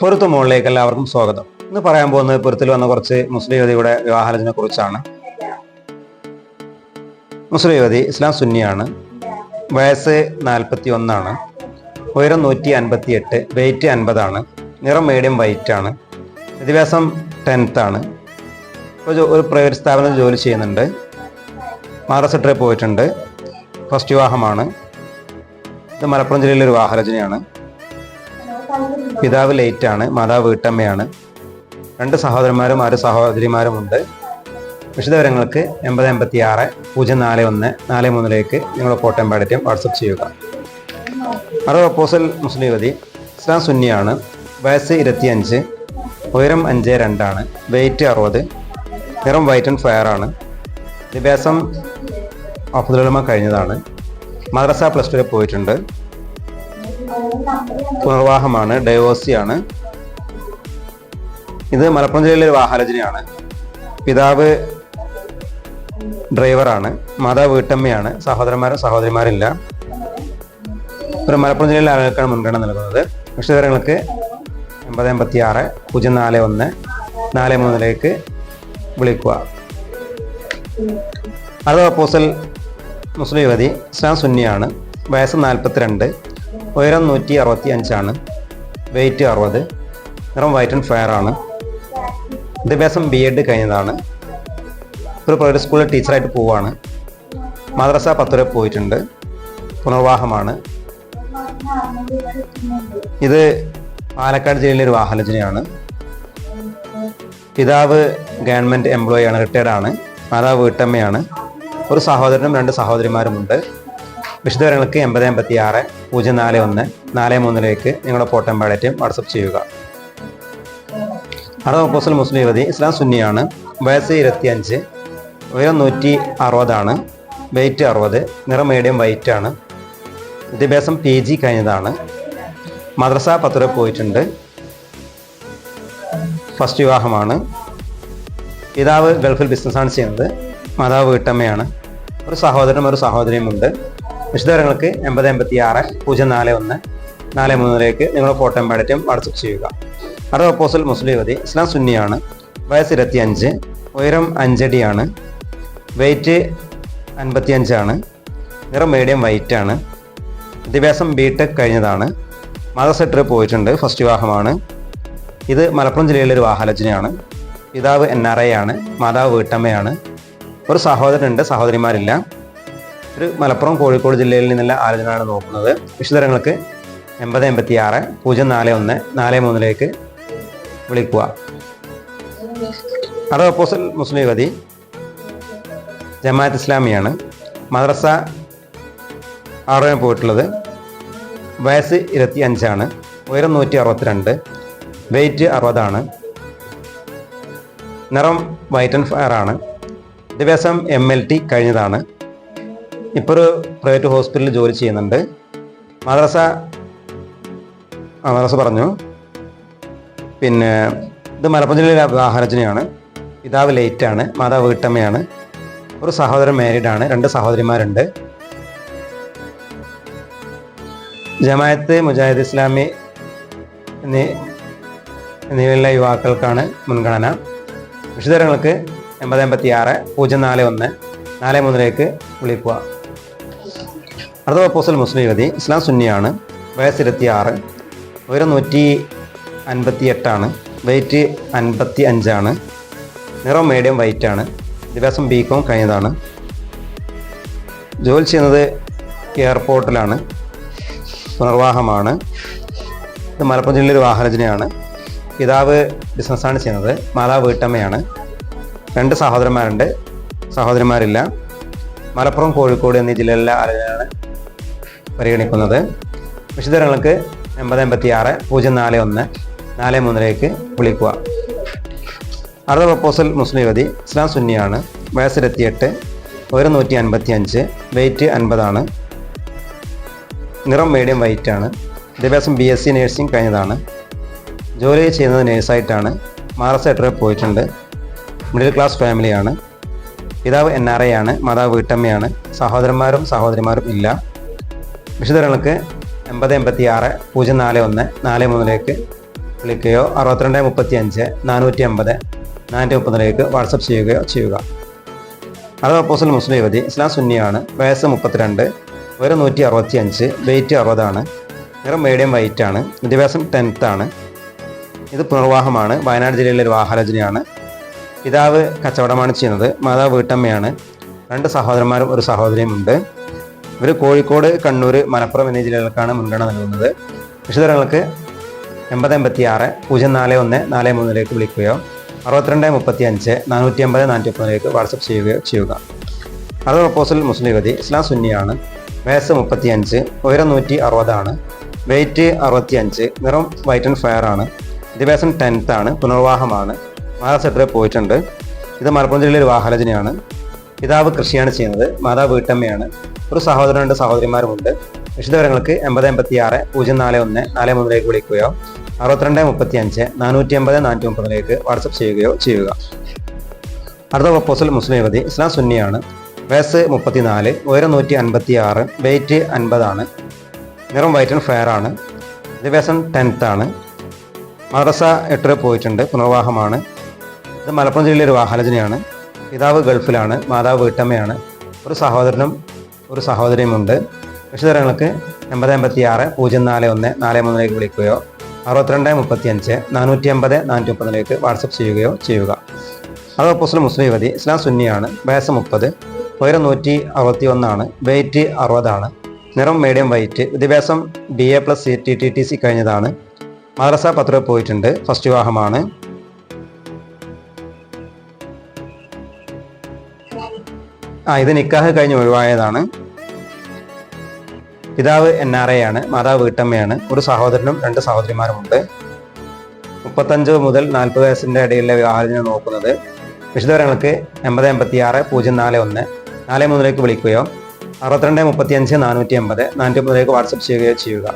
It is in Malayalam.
പൊരുത്തു മുകളിലേക്ക് എല്ലാവർക്കും സ്വാഗതം. ഇന്ന് പറയാൻ പോകുന്നത് പൊരുത്തിൽ വന്ന കുറച്ച് മുസ്ലിം യുവതിയുടെ വിവാഹാലോചനെ കുറിച്ചാണ്. മുസ്ലിം യുവതി ഇസ്ലാം സുന്നിയാണ്. വയസ്സ് നാൽപ്പത്തി ഒന്നാണ് ഉയരം നൂറ്റി അൻപത്തി എട്ട് വെയിറ്റ് അൻപതാണ്. നിറം മീഡിയം വൈറ്റ് ആണ്. വിദ്യാഭ്യാസം ടെൻത്ത് ആണ്. ജോ- ഒരു പ്രൈവറ്റ് സ്ഥാപനത്തിൽ ജോലി ചെയ്യുന്നുണ്ട്. മദ്രസ ട്രിപ്പ് പോയിട്ടുണ്ട്. ഫസ്റ്റ് വിവാഹമാണ്. ഇത് മലപ്പുറം ജില്ലയിലെ ഒരു വിവാഹാലോചനയാണ്. പിതാവ് ലേറ്റ് ആണ് മാതാവ് വീട്ടമ്മയാണ്. രണ്ട് സഹോദരന്മാരും ആറ് സഹോദരിമാരും ഉണ്ട് വിശദവിവരങ്ങൾക്ക് എൺപത് എൺപത്തി ആറ് പൂജ്യം നാല് ഒന്ന് നാല് മൂന്നിലേക്ക് നിങ്ങളുടെ കോട്ടയം പാടിറ്റം വാട്സപ്പ് ചെയ്യുക. അറബ് അപ്പോസൽ മുസ്ലിം യുവതി ഇസ്ലാം സുന്നിയാണ് വയസ്സ് ഇരുപത്തിയഞ്ച് ഉയരം അഞ്ച് രണ്ടാണ് വെയിറ്റ് അറുപത് നിറം വൈറ്റ് ആൻഡ് ഫയർ ആണ്. വിദ്യാഭ്യാസം അഫുദുലമ കഴിഞ്ഞതാണ്. മദ്രസ പ്ലസ് ടു പോയിട്ടുണ്ട്. പുനർവാഹമാണ് ആണ്. ഇത് മലപ്പുറം ജില്ലയിലെ ഒരു വാഹാലോചനയാണ് പിതാവ് ഡ്രൈവറാണ് മാതാവ് വീട്ടമ്മയാണ് സഹോദരന്മാരും സഹോദരിമാരില്ല. ഒരു മലപ്പുറം ജില്ലയിലെ ആളുകൾക്കാണ് മുൻഗണന നൽകുന്നത്. വിശദവിവരങ്ങൾക്ക് എൺപത് എൺപത്തി ആറ് പൂജ്യം നാല് ഒന്ന് നാല് മൂന്നിലേക്ക് വിളിക്കുക. അടുത്ത പ്രപ്പോസൽ മുസ്ലിം യുവതി ഇസ്ലാം സുന്നിയാണ് വയസ്സ് നാൽപ്പത്തിരണ്ട് ഉയരം നൂറ്റി അറുപത്തി അഞ്ചാണ് വെയിറ്റ് അറുപത്. നിറം വൈറ്റ് ആൻഡ് ഫയർ ആണ്. വിദ്യാഭ്യാസം ബി എഡ് കഴിഞ്ഞതാണ്. ഒരു പ്രൈവറ്റ് സ്കൂളിൽ ടീച്ചറായിട്ട് പോവാണ്. മദ്രസ പത്ത് വരെ പോയിട്ടുണ്ട്. പുനർവാഹമാണ് ഇത് പാലക്കാട് ജില്ലയിലെ ഒരു വാഹനജനയാണ്. പിതാവ് ഗവൺമെന്റ് എംപ്ലോയി ആണ്. റിട്ടയർഡ് ആണ്. മാതാവ് വീട്ടമ്മയാണ്. ഒരു സഹോദരനും രണ്ട് സഹോദരിമാരുമുണ്ട്. വിശദവിവരങ്ങൾക്ക് എൺപത് എൺപത്തി ആറ് പൂജ്യം നാല് ഒന്ന് നാല് മൂന്നിലേക്ക് നിങ്ങളുടെ ഫോട്ടോ പാടറ്റും വാട്സപ്പ് ചെയ്യുക. അറബ് അപ്പോസൽ മുസ്ലിം യുവതി ഇസ്ലാം സുന്നിയാണ്. വയസ്സ് ഇരുപത്തിയഞ്ച് ഉയരം നൂറ്റി അറുപതാണ് വെയിറ്റ് അറുപത് നിറം മീഡിയം വൈറ്റ് ആണ്. വിദ്യാഭ്യാസം പി ജി കഴിഞ്ഞതാണ്. മദ്രസ പത്ര പോയിട്ടുണ്ട്. ഫസ്റ്റ് വിവാഹമാണ്. പിതാവ് ഗൾഫിൽ ബിസിനസ്സാണ് ചെയ്യുന്നത്. മാതാവ് വീട്ടമ്മയാണ്. ഒരു സഹോദരനും ഒരു സഹോദരിയും ഉണ്ട്. വിശദവിവരങ്ങൾക്ക് എൺപത് എൺപത്തി ആറ് പൂജ്യം നാല് ഒന്ന് നാല് മൂന്നിലേക്ക് നിങ്ങളുടെ ഫോട്ടോ പാടറ്റും വാട്സപ്പ് ചെയ്യുക. അടുത്ത പ്രപ്പോസൽ മുസ്ലിം യുവതി ഇസ്ലാം സുന്നിയാണ്. വയസ്സ് ഇരുപത്തി അഞ്ച് ഉയരം അഞ്ചടിയാണ്. വെയിറ്റ് അൻപത്തിയഞ്ചാണ്. നിറം മീഡിയം വൈറ്റ് ആണ്. വിദ്യാഭ്യാസം ബി ടെക് കഴിഞ്ഞതാണ് മദർ പോയിട്ടുണ്ട്. ഫസ്റ്റ് വിവാഹമാണ്. ഇത് മലപ്പുറം ജില്ലയിലെ ഒരു വാഹാലോചനയാണ് പിതാവ് എൻ ആർ ഐ ആണ്. മാതാവ് വീട്ടമ്മയാണ്. ഒരു സഹോദരനുണ്ട്. സഹോദരിമാരില്ല. ഒരു മലപ്പുറം കോഴിക്കോട് ജില്ലയിൽ നിന്നുള്ള ആലോചനയാണ് നോക്കുന്നത്. വിശദങ്ങൾക്ക് എൺപത് എൺപത്തി ആറ് പൂജ്യം നാല് ഒന്ന് നാല് മൂന്നിലേക്ക് വിളിക്കുക. അറബ് അപ്പോസൽ മുസ്ലിം യുവതി ജമാഅത്ത് ഇസ്ലാമിയാണ്. മദ്രസ ആറിന് പോയിട്ടുള്ളത്. വയസ്സ് ഇരുപത്തി അഞ്ചാണ് ഉയരം നൂറ്റി അറുപത്തിരണ്ട് വെയിറ്റ് അറുപതാണ്. നിറം വൈറ്റ് ആൻഡ് ആണ്. വിദ്യാഭ്യാസം എം എൽ ടി കഴിഞ്ഞതാണ്. ഇപ്പോൾ ഒരു പ്രൈവറ്റ് ഹോസ്പിറ്റലിൽ ജോലി ചെയ്യുന്നുണ്ട്. മദ്രസ മദ്രസ പറഞ്ഞു. പിന്നെ ഇത് മലപ്പുറം ജില്ലയിലെ വിവാഹരചനയാണ് പിതാവ് ലേറ്റാണ് മാതാവ് വീട്ടമ്മയാണ്. ഒരു സഹോദരൻ ആണ് രണ്ട് സഹോദരിമാരുണ്ട്. ജമായത്ത് മുജാഹിദ് ഇസ്ലാമി എന്നീ എന്നിവയിലെ യുവാക്കൾക്കാണ് മുൻഗണന. വിശദങ്ങൾക്ക് എൺപത് എൺപത്തി ആറ് പൂജ്യം നാല് ഒന്ന് നാല് മൂന്നിലേക്ക് വിളിക്കുക. അടുത്ത പ്രപ്പോസൽ മുസ്ലിം യുവതി ഇസ്ലാം സുന്നിയാണ് വയസ്സ് ഇരുപത്തി ആറ് ഉയരം നൂറ്റി അൻപത്തി എട്ടാണ് വെയിറ്റ് അൻപത്തി അഞ്ചാണ് നിറം മീഡിയം വൈറ്റ് ആണ് ബി കോം കഴിഞ്ഞതാണ്. ജോലി ചെയ്യുന്നത് എയർപോർട്ടിലാണ് പുനർവാഹമാണ്. ഇത് മലപ്പുറം ജില്ലയിലെ വാഹനജനയാണ് പിതാവ് ബിസിനസ്സാണ് ചെയ്യുന്നത് മാതാവ് വീട്ടമ്മയാണ്. രണ്ട് സഹോദരന്മാരുണ്ട് സഹോദരന്മാരില്ല മലപ്പുറം കോഴിക്കോട് എന്നീ ജില്ലകളിലെ ആളുകളാണ് പരിഗണിക്കുന്നത്. വിശദങ്ങൾക്ക് എൺപത് എൺപത്തി ആറ് പൂജ്യം നാല് ഒന്ന് നാല് മൂന്നിലേക്ക് വിളിക്കുക. അടുത്ത പ്രപ്പോസൽ മുസ്ലിം യുവതി ഇസ്ലാം സുന്നിയാണ്. വയസ്സിലെത്തിയെട്ട് ഒരു നൂറ്റി അൻപത്തി അഞ്ച് വെയിറ്റ് അൻപതാണ്. നിറം മീഡിയം വൈറ്റ് ആണ്. വിദ്യാഭ്യാസം ബി എസ് സി നേഴ്സിംഗ് കഴിഞ്ഞതാണ്. ജോലി ചെയ്യുന്നത് നേഴ്സായിട്ടാണ് മാറസായിട്ട് പോയിട്ടുണ്ട്. മിഡിൽ ക്ലാസ് ഫാമിലിയാണ് പിതാവ് എൻ ആർ ഐ ആണ്. മാതാവ് വീട്ടമ്മയാണ്. സഹോദരന്മാരും സഹോദരിമാരും ഇല്ല. വിശദങ്ങൾക്ക് എൺപത് എൺപത്തി ആറ് പൂജ്യം നാല് ഒന്ന് നാല് മൂന്നിലേക്ക് വിളിക്കുകയോ അറുപത്തിരണ്ട് മുപ്പത്തി അഞ്ച് നാനൂറ്റി അമ്പത് നാനൂറ്റി മുപ്പതിലേക്ക് വാട്സപ്പ് ചെയ്യുകയോ ചെയ്യുക. അത് അപ്പോസൽ മുസ്ലിം യുവതി ഇസ്ലാം സുന്നിയാണ് വയസ്സ് മുപ്പത്തിരണ്ട് ഒരു നൂറ്റി അറുപത്തി അഞ്ച് വെയിറ്റ് അറുപതാണ് നിറം മീഡിയം വൈറ്റ് ആണ് വിദ്യാഭ്യാസം ടെൻത്ത് ആണ് ഇത് പുനർവാഹമാണ് വയനാട് ജില്ലയിലെ ഒരു വാഹാലോചനയാണ് പിതാവ് കച്ചവടമാണ് ചെയ്യുന്നത് മാതാവ് വീട്ടമ്മയാണ് രണ്ട് സഹോദരന്മാരും ഒരു സഹോദരിയും ഉണ്ട്. ഇവർ കോഴിക്കോട് കണ്ണൂർ മലപ്പുറം എന്നീ ജില്ലകൾക്കാണ് മുൻഗണന നൽകുന്നത്. വിശദങ്ങൾക്ക് എൺപത് എൺപത്തി ആറ് പൂജ്യം നാല് ഒന്ന് നാല് മൂന്നിലേക്ക് വിളിക്കുകയോ അറുപത്തിരണ്ട് മുപ്പത്തി അഞ്ച് നാനൂറ്റി അമ്പത് നാനൂറ്റി മുപ്പതിലേക്ക് വാട്സപ്പ് ചെയ്യുകയോ ചെയ്യുക. അത് പ്രപ്പോസൽ മുസ്ലിം യുവതി ഇസ്ലാം സുന്നിയാണ്. വയസ്സ് മുപ്പത്തി അഞ്ച് ഉയരം നൂറ്റി അറുപതാണ് വെയിറ്റ് അറുപത്തി അഞ്ച് നിറം വൈറ്റ് ആൻഡ് ഫയർ ആണ്. വിദ്യാഭ്യാസം ടെൻത്ത് ആണ് പുനർവാഹമാണ് മഹാരാഷ്ട്രത്തിൽ പോയിട്ടുണ്ട്. ഇത് മലപ്പുറം ജില്ലയിലെ ഒരു വാഹനജനയാണ്. പിതാവ് കൃഷിയാണ് ചെയ്യുന്നത് മാതാവ് വീട്ടമ്മയാണ്. ഒരു സഹോദരൻ രണ്ട് സഹോദരിമാരുമുണ്ട് വിശദവിവരങ്ങൾക്ക് എൺപത് എൺപത്തി ആറ് പൂജ്യം നാല് ഒന്ന് നാല് മൂന്നിലേക്ക് വിളിക്കുകയോ അറുപത്തിരണ്ട് മുപ്പത്തി അഞ്ച് നാനൂറ്റി അമ്പത് നാനൂറ്റി മുപ്പതിലേക്ക് വാട്സപ്പ് ചെയ്യുകയോ ചെയ്യുക. അടുത്ത പ്രപ്പോസൽ മുസ്ലിം യുവതി ഇസ്ലാം സുന്നിയാണ്. വയസ്സ് മുപ്പത്തിനാല് ഉയരം നൂറ്റി അൻപത്തി ആറ് വെയിറ്റ് അൻപതാണ്. നിറം വൈറ്റ് ആൻഡ് ഫെയർ ആണ്. വിദ്യാഭ്യാസം ടെൻത്ത് ആണ്. മദ്രസ എട്ടിൽ പോയിട്ടുണ്ട് പുനർവാഹമാണ് ഇത് മലപ്പുറം ജില്ലയിലെ ഒരു വാഹനജനയാണ് പിതാവ് ഗൾഫിലാണ് മാതാവ് വീട്ടമ്മയാണ്. ഒരു സഹോദരനും ഒരു സഹോദരിയുമുണ്ട്. വിശദങ്ങൾക്ക് എൺപത് എൺപത്തി ആറ് പൂജ്യം നാല് ഒന്ന് നാല് മൂന്നിലേക്ക് വിളിക്കുകയോ അറുപത്തിരണ്ട് മുപ്പത്തി അഞ്ച് നാനൂറ്റി അമ്പത് നാനൂറ്റി മുപ്പതിലേക്ക് വാട്സപ്പ് ചെയ്യുകയോ ചെയ്യുക. അത് മുസ്ലിം യുവതി ഇസ്ലാം സുന്നിയാണ്. വയസ്സ് മുപ്പത് ഉയരം നൂറ്റി അറുപത്തി ഒന്നാണ് വെയിറ്റ് അറുപതാണ് നിറം മീഡിയം വൈറ്റ് വിദ്യാഭ്യാസം B A plus C T T T C കഴിഞ്ഞതാണ്. മദ്രസ പത്ര പോയിട്ടുണ്ട്. ഫസ്റ്റ് വിവാഹമാണ്. ആ ഇത് നിക്കാഹ് കഴിഞ്ഞ് ഒഴിവായതാണ്. പിതാവ് എൻ ആർ എ ആണ് മാതാവ് വീട്ടമ്മയാണ് ഒരു സഹോദരനും രണ്ട് സഹോദരിമാരുമുണ്ട്. മുപ്പത്തഞ്ച് മുതൽ നാൽപ്പത് വയസ്സിന്റെ ഇടയിലെ വിവാഹത്തിന് നോക്കുന്നത് വിശദവിവരങ്ങൾക്ക് എൺപത് എൺപത്തി ആറ് പൂജ്യം നാല് ഒന്ന് നാല് മൂന്നിലേക്ക് വിളിക്കുകയോ അറുപത്തിരണ്ട് മുപ്പത്തി അഞ്ച് നാനൂറ്റി എൺപത് നാനൂറ്റി ഒമ്പതിലേക്ക് വാട്സപ്പ് ചെയ്യുകയോ ചെയ്യുക.